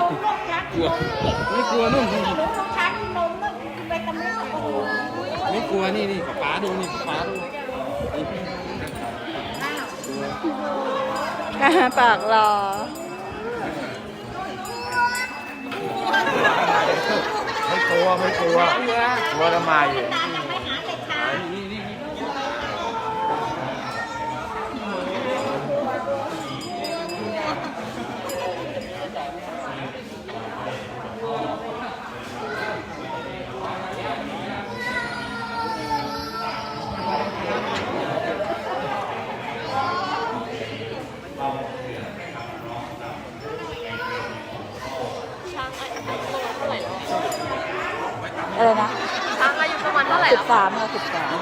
นมลูกชักกลัวนี่ไม่กลัวนู่นนี่นมลูกชักนมลูกไปตำลึงโอ้โหไม่กลัวนี่นี่ป๊าป๊าดูนี่ป๊าป๊าดูนี่กลัวปากรอ ไม่กลัวไม่กลัวกลัวทำไม ตายังไม่หาเด็กชาย นี่นี่นี่ อะไรนะ ช้างอายุ ประมาณเท่าไหร่สิบสาม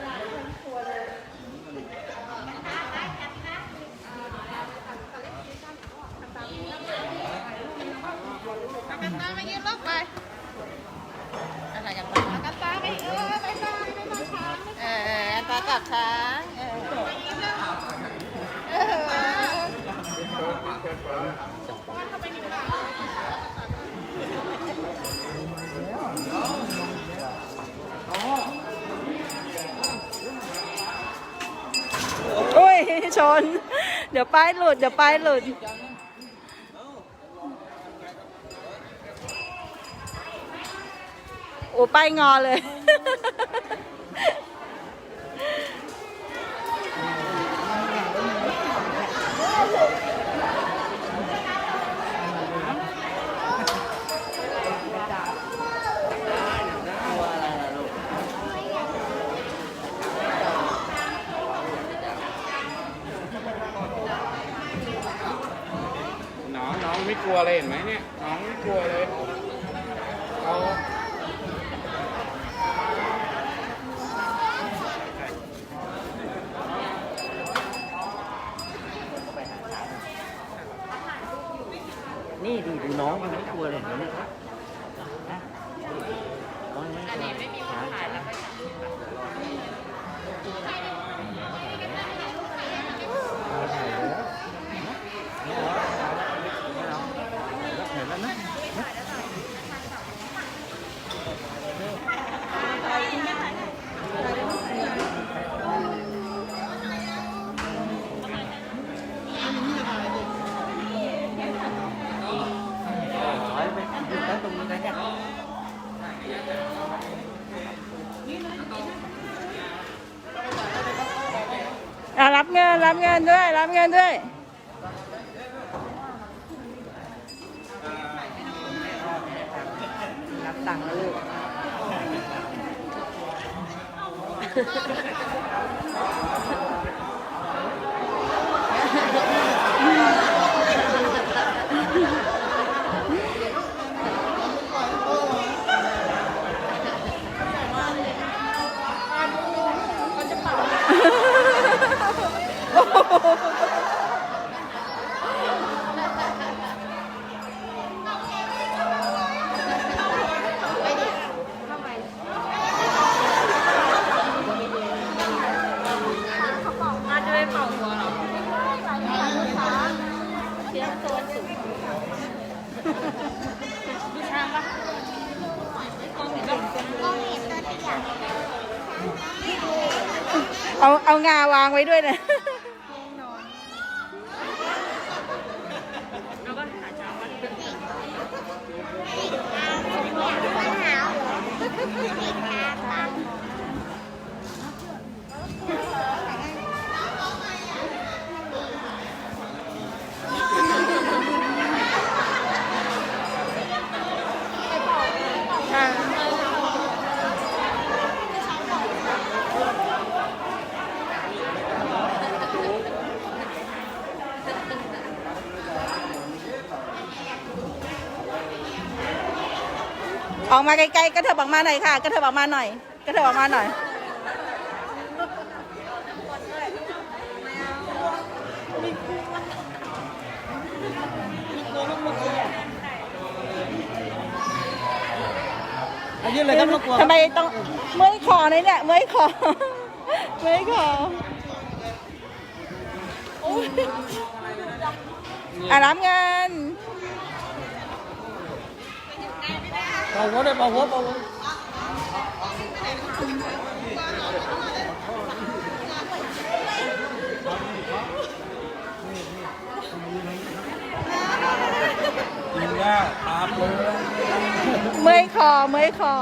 น เดี๋ยวป้ายหลุด เดี๋ยวป้ายหลุด โอ้ป้ายงอเลย น้องน้องไม่กลัว เลยเห็นไหมเนี่ยน้องไม่กลัวเลยเขานี่ดูดูน้องมันไม่กลัวเลยเห็นไหม รับเงินด้วย รับเงินด้วยรับตังค์แล้วลูก เอาเอางาวางไว้ด้วยนะ ออกมาไกลๆกระเถิบออกมาหน่อยค่ะกระเถิบออกมาหน่อยกระเถิบออกมาหน่อย อายืนเลยครับลูกกลัวทำไมต้องเมื่อยคอเลยเนี่ยเมื่อยคอเมื่อยคออะรับเงิน เป่าหัวเลยเป่าหัวเป่าหัวกินแล้วตามเลยเมื่อยคอเมื่อยคอ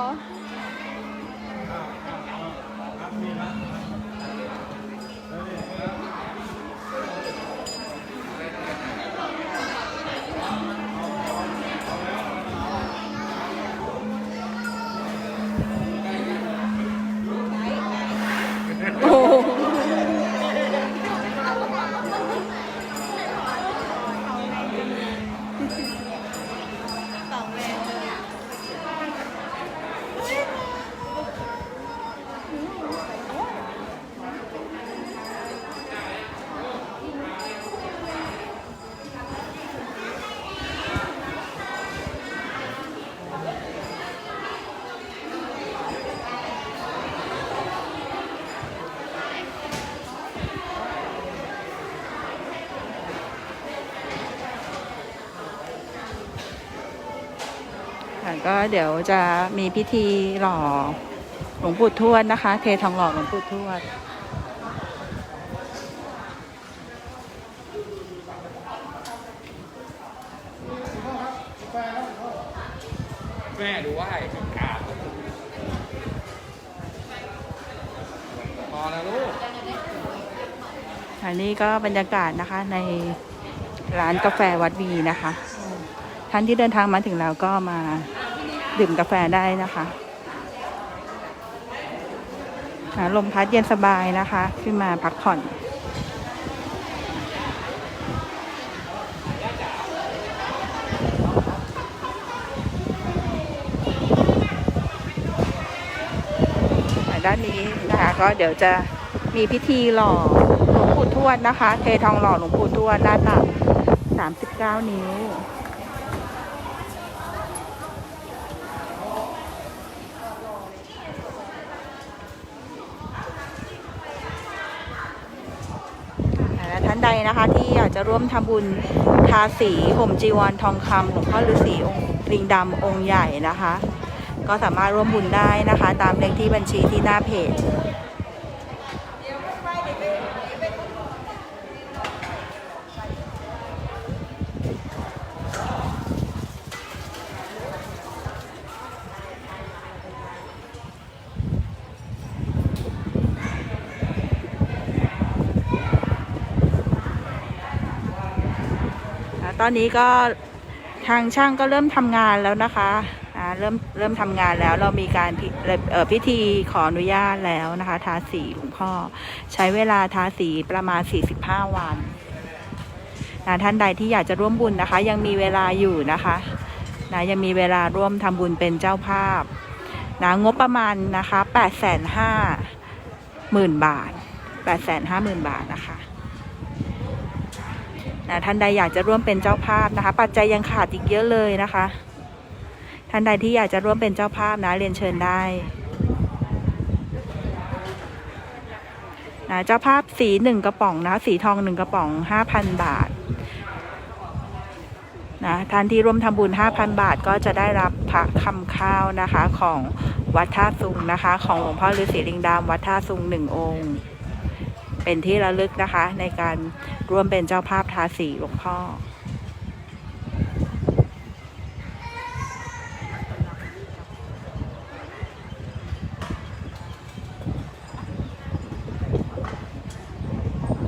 ก็เดี๋ยวจะมีพิธีหล่อหลวงปู่ทวดนะคะ เททองหล่อหลวงปู่ทวดแม่ดูไหว้กราบพอแล้วลูกอันนี้ก็บรรยากาศนะคะในร้านกาแฟวัดวีนะคะ ท่านที่เดินทางมาถึงแล้วก็มา ดื่มกาแฟได้นะคะลมพัดเย็นสบายนะคะ ขึ้นมาพักผ่อนด้านนี้นะคะก็เดี๋ยวจะมีพิธีหล่อหลวงปู่ทวดนะคะ เททองหล่อหลวงปู่ทวดหน้าตัก39 นิ้ว และท่า นะคะ ที่อยากจะร่วมทำบุญทาสีห่มจีวรทองคำหลวงพ่อฤาษีองค์ลิงดำองค์ใหญ่นะคะ ก็สามารถร่วมบุญได้นะคะ ตามเลขที่บัญชีที่หน้าเพจ ตอนนี้ก็ทางช่างก็เริ่มทำงานแล้วนะคะอ่าเริ่มเริ่มทำงานแล้วเรามีการพิเอ่อพิธีขออนุญาตแล้วนะคะ ทาสีหลวงพ่อ ใช้เวลาทาสีประมาณ 45 วันนะท่านใดที่อยากจะร่วมบุญนะคะ ยังมีเวลาอยู่นะคะนะยังมีเวลาร่วมทำบุญเป็นเจ้าภาพนะงบประมาณนะคะ8 5 0 0 0 0บาท8 5 0 0 0 0บาทนะคะ นะท่านใดอยากจะร่วมเป็นเจ้าภาพนะคะ ปัจจัยยังขาดอีกเยอะเลยนะคะ ท่านใดที่อยากจะร่วมเป็นเจ้าภาพนะเรียนเชิญได้นะเจ้าภาพสีหนึ่งกระป๋องนะสีทองหนึ่งกระป๋องห้าพันบาทนะท่านที่ร่วมทำบุญห้าพันบาทก็จะได้รับพระคำข้าวนะคะของวัดท่าซุงนะคะ ของหลวงพ่อฤาษีลิงดำวัดท่าซุงหนึ่งองค์ เป็นที่ระลึกนะคะ ในการร่วมเป็นเจ้าภาพทาสีหลวงพ่อ